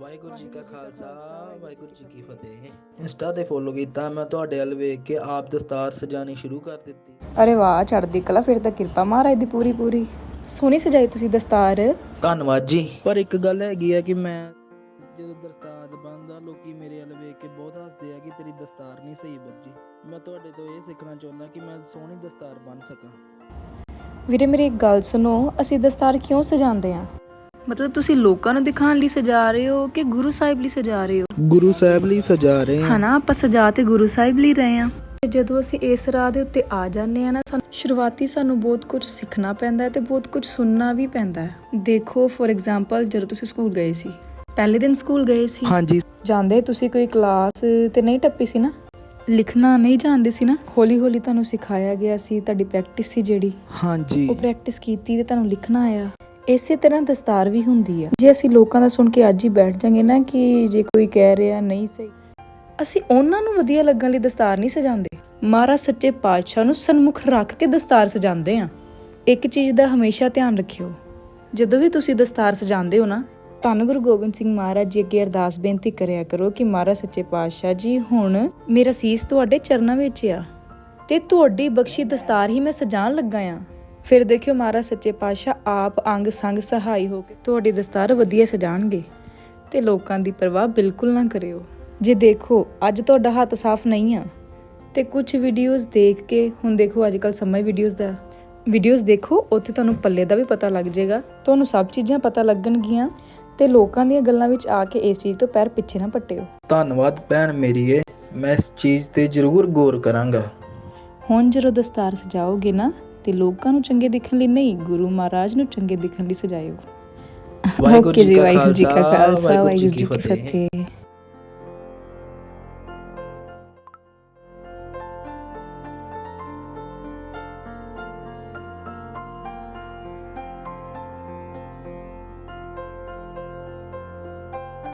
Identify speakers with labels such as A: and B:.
A: ਵਾਹਿਗੁਰੂ ਜੀ ਕਾ ਖਾਲਸਾ ਵਾਹਿਗੁਰੂ ਜੀ ਕੀ ਫਤਿਹ। ਇੰਸਟਾ ਤੇ ਫੋਲੋ ਕੀਤਾ ਮੈਂ ਤੁਹਾਡੇ ਵੱਲ ਵੇਖ ਕੇ ਆਪ ਦਸਤਾਰ ਸਜਾਣੀ ਸ਼ੁਰੂ ਕਰ ਦਿੱਤੀ।
B: ਅਰੇ ਵਾਹ ਚੜ੍ਹਦੀ ਕਲਾ ਫਿਰ ਤਾਂ ਕਿਰਪਾ ਮਹਾਰਾਜ ਦੀ ਪੂਰੀ ਪੂਰੀ। ਸੋਹਣੀ ਸਜਾਈ ਤੁਸੀਂ ਦਸਤਾਰ।
A: ਧੰਨਵਾਦ ਜੀ। ਪਰ ਇੱਕ ਗੱਲ ਹੈਗੀ ਆ ਕਿ ਮੈਂ ਜਦੋਂ ਦਸਤਾਰ ਬੰਨਦਾ ਲੋਕੀ ਮੇਰੇ ਵੱਲ ਵੇਖ ਕੇ ਬਹੁਤ ਹੱਸਦੇ ਆ ਕਿ ਤੇਰੀ ਦਸਤਾਰ ਨਹੀਂ ਸਹੀ ਬੱਜੀ ਮੈਂ ਤੁਹਾਡੇ ਤੋਂ ਇਹ ਸਿੱਖਣਾ ਚਾਹੁੰਦਾ ਕਿ ਮੈਂ ਸੋਹਣੀ ਦਸਤਾਰ ਬੰਨ ਸਕਾਂ।
B: ਵੀਰੇ ਮੇਰੀ ਇੱਕ ਗੱਲ ਸੁਣੋ ਅਸੀਂ ਦਸਤਾਰ ਕਿਉਂ ਸਜਾਉਂਦੇ ਆ? ਮਤਲਬ ਤੁਸੀਂ ਲੋਕਾਂ ਨੂੰ ਦਿਖਾਉਣ ਲਈ ਸਜਾ ਰਹੇ ਹੋ ਕਿ ਗੁਰੂ ਸਾਹਿਬ ਲਈ ਸਜਾ ਰਹੇ ਹੋ?
A: ਗੁਰੂ ਸਾਹਿਬ ਲਈ ਸਜਾ ਰਹੇ ਹਾਂ।
B: ਹਨਾ ਆਪਾਂ ਸਜਾ ਤੇ ਗੁਰੂ ਸਾਹਿਬ ਲਈ ਰਹੇ ਆ ਤੇ ਜਦੋਂ ਅਸੀਂ ਇਸ ਰਾਹ ਦੇ ਉੱਤੇ ਆ ਜਾਂਦੇ ਆ ਨਾ ਸਾਨੂੰ ਸ਼ੁਰੂਆਤੀ ਸਾਨੂੰ ਬਹੁਤ ਕੁਝ ਸਿੱਖਣਾ ਪੈਂਦਾ ਹੈ ਤੇ ਬਹੁਤ ਕੁਝ ਸੁਣਨਾ ਵੀ ਪੈਂਦਾ ਹੈ। ਦੇਖੋ ਫੋਰ ਐਗਜ਼ਾਮਪਲ ਜਦੋਂ ਤੁਸੀਂ ਸਕੂਲ ਗਏ ਸੀ ਪਹਿਲੇ ਦਿਨ ਸਕੂਲ ਗਏ ਸੀ।
A: ਹਾਂਜੀ।
B: ਜਾਂਦੇ ਤੁਸੀਂ ਕੋਈ ਕਲਾਸ ਤੇ ਨਹੀਂ ਟੱਪੀ ਸੀ ਨਾ? ਲਿਖਣਾ ਨਹੀਂ ਜਾਣਦੇ ਸੀ ਨਾ? ਹੌਲੀ ਹੌਲੀ ਤੁਹਾਨੂੰ ਸਿਖਾਇਆ ਗਿਆ ਸੀ ਤੁਹਾਡੀ ਪ੍ਰੈਕਟਿਸ ਸੀ ਜਿਹੜੀ।
A: ਹਾਂਜੀ।
B: ਉਹ ਪ੍ਰੈਕਟਿਸ ਕੀਤੀ ਤੇ ਤੁਹਾਨੂੰ ਲਿਖਣਾ ਆਇਆ। ਇਸੇ ਤਰ੍ਹਾਂ ਦਸਤਾਰ ਵੀ ਹੁੰਦੀ ਆ। ਜੇ ਅਸੀਂ ਲੋਕਾਂ ਦਾ ਸੁਣ ਕੇ ਅੱਜ ਹੀ ਬੈਠ ਜਾਾਂਗੇ ਨਾ ਕਿ ਜੇ ਕੋਈ ਕਹਿ ਰਿਹਾ ਨਹੀਂ ਸਹੀ, ਅਸੀਂ ਉਹਨਾਂ ਨੂੰ ਵਧੀਆ ਲੱਗਣ ਲਈ ਦਸਤਾਰ ਨਹੀਂ ਸਜਾਉਂਦੇ। ਮਹਾਰਾਜ ਸੱਚੇ ਪਾਤਸ਼ਾਹ ਨੂੰ ਸਨਮੁਖ ਰੱਖ ਕੇ ਦਸਤਾਰ ਸਜਾਉਂਦੇ ਆ। ਇੱਕ ਚੀਜ਼ ਦਾ ਹਮੇਸ਼ਾ ਧਿਆਨ ਰੱਖਿਓ, ਜਦੋਂ ਵੀ ਤੁਸੀਂ ਦਸਤਾਰ ਸਜਾਉਂਦੇ ਹੋ ਨਾ, ਧੰਨ ਗੁਰੂ ਗੋਬਿੰਦ ਸਿੰਘ ਮਹਾਰਾਜ ਜੀ ਅੱਗੇ ਅਰਦਾਸ ਬੇਨਤੀ ਕਰਿਆ ਕਰੋ ਕਿ ਮਹਾਰਾਜ ਸੱਚੇ ਪਾਤਸ਼ਾਹ ਜੀ, ਹੁਣ ਮੇਰਾ ਸੀਸ ਤੁਹਾਡੇ ਚਰਨਾਂ ਵਿੱਚ ਆ ਤੇ ਤੁਹਾਡੀ ਬਖਸ਼ੀ ਦਸਤਾਰ ਹੀ ਮੈਂ ਸਜਾਣ ਲੱਗਾ ਆ। ਫਿਰ ਦੇਖਿਓ ਮਹਾਰਾਜ ਸੱਚੇ ਪਾਤਸ਼ਾਹ ਆਪ ਅੰਗ ਸੰਗ ਸਹਾਈ ਹੋ ਕੇ ਤੁਹਾਡੀ ਦਸਤਾਰ ਵਧੀਆ ਸਜਾਣਗੇ ਤੇ ਲੋਕਾਂ ਦੀ ਪਰਵਾਹ ਬਿਲਕੁਲ ਨਾ ਕਰਿਓ। ਜੇ ਦੇਖੋ ਅੱਜ ਤੁਹਾਡਾ ਹੱਥ ਸਾਫ਼ ਨਹੀਂ ਆ ਤੇ ਕੁਝ ਵੀਡੀਓਜ਼ ਦੇਖ ਕੇ ਹੁਣ ਦੇਖੋ ਅੱਜ ਕੱਲ ਸਮਾਂ ਵੀਡੀਓਜ਼ ਦਾ। ਵੀਡੀਓਜ਼ ਦੇਖੋ ਉੱਥੇ ਤੁਹਾਨੂੰ ਪੱਲੇ ਦਾ ਵੀ ਪਤਾ ਲੱਗ ਜਾਏਗਾ ਤੁਹਾਨੂੰ ਸਭ ਚੀਜ਼ਾਂ ਪਤਾ ਲੱਗਣਗੀਆਂ ਤੇ ਲੋਕਾਂ ਦੀਆਂ ਗੱਲਾਂ ਵਿੱਚ ਆ ਕੇ ਇਸ ਚੀਜ਼ ਤੋਂ ਪੈਰ ਪਿੱਛੇ ਨਾ ਪੱਟਿਓ।
A: ਧੰਨਵਾਦ ਭੈਣ ਮੇਰੀਏ ਮੈਂ ਇਸ ਚੀਜ਼ ਤੇ ਜ਼ਰੂਰ ਗੌਰ ਕਰਾਂਗਾ।
B: ਹੁਣ ਜਦੋਂ ਦਸਤਾਰ ਸਜਾਓਗੇ ਨਾ ਤੇ ਲੋਕਾਂ ਨੂੰ ਚੰਗੇ ਦਿਖਣ ਲਈ ਨਹੀਂ ਗੁਰੂ ਮਹਾਰਾਜ ਨੂੰ ਚੰਗੇ ਦਿਖਣ ਲਈ ਸਜਾਇਓ। ਜੀ ਵਾਹਿਗੁਰੂ ਜੀ ਕਾ ਖਾਲਸਾ ਵਾਹਿਗੁਰੂ ਜੀ ਕੀ ਫਤਿਹ।